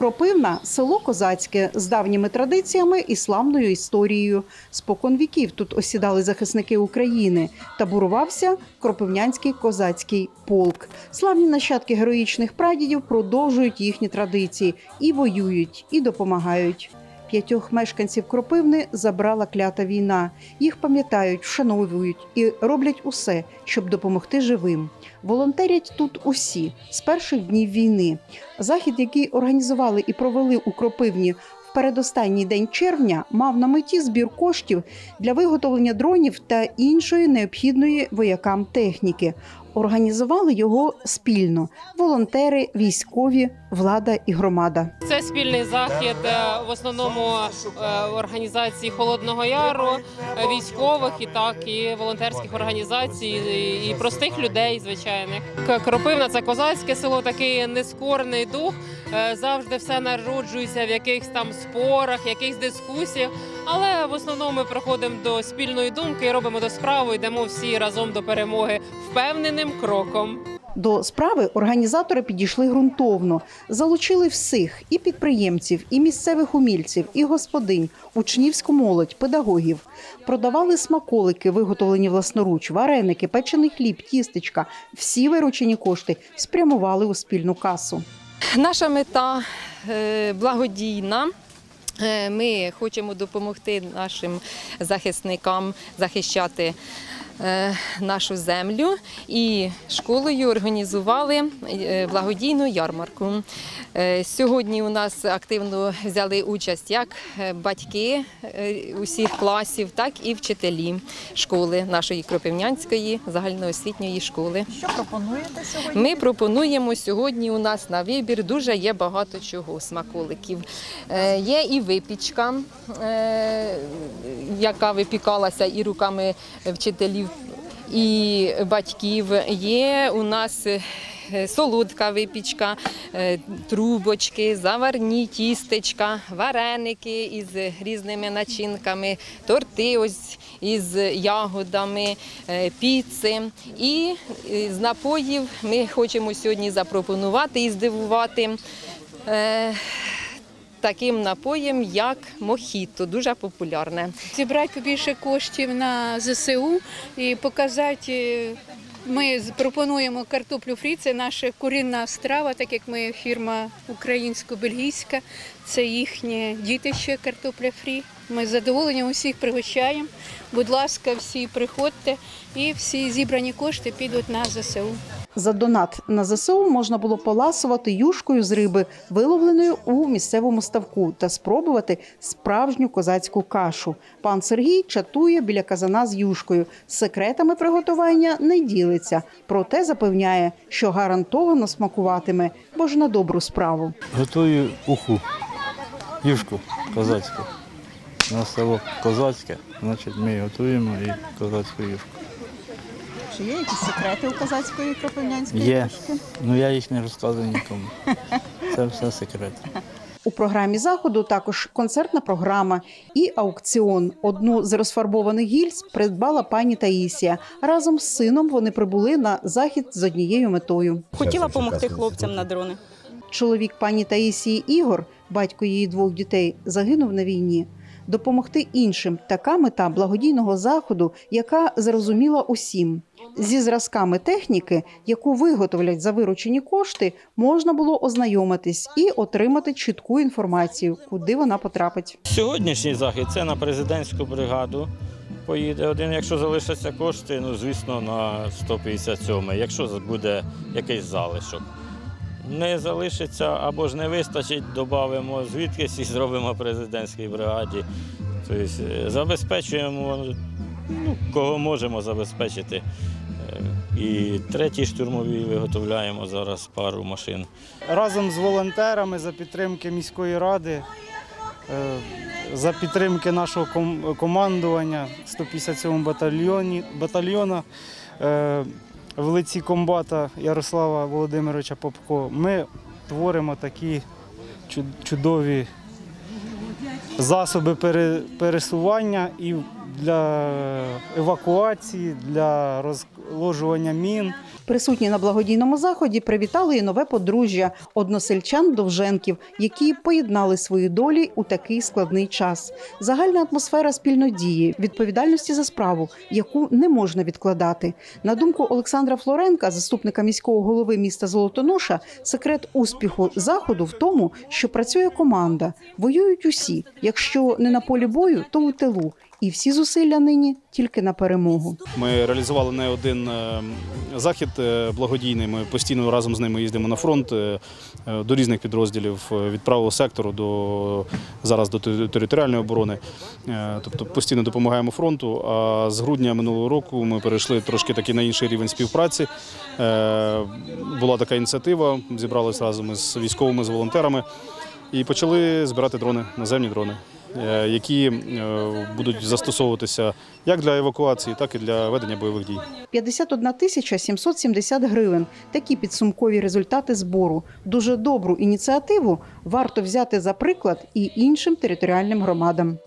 Кропивна село козацьке з давніми традиціями і славною історією. Спокон віків тут осідали захисники України. Табурувався Кропивнянський козацький полк. Славні нащадки героїчних прадідів продовжують їхні традиції і воюють, і допомагають. П'ятьох мешканців Кропивни забрала клята війна. Їх пам'ятають, вшановують і роблять усе, щоб допомогти живим. Волонтерять тут усі з перших днів війни. Захід, який організували і провели у Кропивні в передостанній день червня, мав на меті збір коштів для виготовлення дронів та іншої необхідної воякам техніки. Організували його спільно: волонтери, військові, влада і громада. Це спільний захід е, в основному е, організації Холодного Яру, е, військових і так і волонтерських організацій, і- простих людей, звичайних. Кропивна це козацьке село, такий нескорений дух. Завжди все народжується в якихось там спорах, якихось дискусіях. Але в основному ми приходимо до спільної думки робимо до справи. Йдемо всі разом до перемоги впевненим кроком. До справи організатори підійшли ґрунтовно, залучили всіх і підприємців, і місцевих умільців, і господинь, учнівську молодь, педагогів. Продавали смаколики, виготовлені власноруч, вареники, печений хліб, тістечка. Всі виручені кошти спрямували у спільну касу. Наша мета е, благодійна. Е, Ми хочемо допомогти нашим захисникам захищати нашу землю і школою організували е, благодійну ярмарку. Е, Сьогодні у нас активно взяли участь як е, батьки е, усіх класів, так і вчителі школи нашої Кропивнянської загальноосвітньої школи. Що пропонуєте сьогодні? Ми пропонуємо сьогодні. У нас на вибір дуже є багато чого смаколиків. Е, Є і випічка, е, яка випікалася і руками вчителів, і батьків. Є у нас. е, Солодка випічка, е, трубочки, заварні тістечка, вареники із різними начинками, торти ось із ягодами, е, піци. І з напоїв ми хочемо сьогодні запропонувати і здивувати. Таким напоєм, як мохіто, дуже популярне. зібрати побільше коштів на ЗСУ і показати. е, Ми пропонуємо картоплю фрі, це наша курінна страва, так як ми фірма українсько-бельгійська, це їхнє дітище картопля фрі. Ми з задоволенням усіх пригощаємо. Будь ласка, всі приходьте і всі зібрані кошти підуть на ЗСУ. За донат на ЗСУ можна було поласувати юшкою з риби, виловленою у місцевому ставку, та спробувати справжню козацьку кашу. Пан Сергій чатує біля казана з юшкою. Секретами приготування не ділиться, проте запевняє, що гарантовано смакуватиме, бо ж на добру справу. Готую уху, юшку козацьку. У нас село козацьке, значить ми готуємо і козацьку юшку. Чи є якісь секрети у козацької кропивнянської Є. юшки? Ну я їх не розказую нікому. Це все секрет. У програмі заходу також концертна програма і аукціон. Одну з розфарбованих гільз придбала пані Таїсія. Разом з сином вони прибули на захід з однією метою. Хотіла допомогти хлопцям на дрони. Чоловік пані Таїсії Ігор, батько її двох дітей, загинув на війні. Допомогти іншим така мета благодійного заходу, яка зрозуміла усім. Зі зразками техніки, яку виготовлять за виручені кошти, можна було ознайомитись і отримати чітку інформацію, куди вона потрапить. Сьогоднішній захід це на президентську бригаду. Поїде один, якщо залишаться кошти, ну звісно, на 157 якщо буде якийсь залишок. Не залишиться або ж не вистачить, додамо звідкись і зробимо президентській бригаді. Тобто е, забезпечуємо, ну, кого можемо забезпечити. Е, І третій штурмовій виготовляємо зараз пару машин. разом з волонтерами за підтримки міської ради, е, за підтримки нашого командування 157 батальйоні, батальйона в лиці комбата Ярослава Володимировича Попко. Ми творимо такі чу- чудові засоби пере- пересування і для евакуації, для розложування мін. Присутні на благодійному заході привітали і нове подружжя односельчан Довженків, які поєднали свої долі у такий складний час. Загальна атмосфера спільнодії, відповідальності за справу, яку не можна відкладати. На думку Олександра Флоренка, заступника міського голови міста Золотоноша, секрет успіху заходу в тому, що працює команда, воюють усі. Якщо не на полі бою, то у тилу. І всі зусилля нині тільки на перемогу. Ми реалізували не один е, захід е, благодійний. Ми постійно разом з ними їздимо на фронт е, до різних підрозділів від правого сектору до зараз до територіальної оборони. Тобто постійно допомагаємо фронту. А з грудня минулого року ми перейшли трошки таки на інший рівень співпраці. Була така ініціатива, зібралися разом із військовими, з волонтерами і почали збирати дрони, наземні дрони. Е, Які е, будуть застосовуватися як для евакуації, так і для ведення бойових дій. 51 тисяча 770 гривень. Такі підсумкові результати збору. Дуже добру ініціативу варто взяти за приклад і іншим територіальним громадам.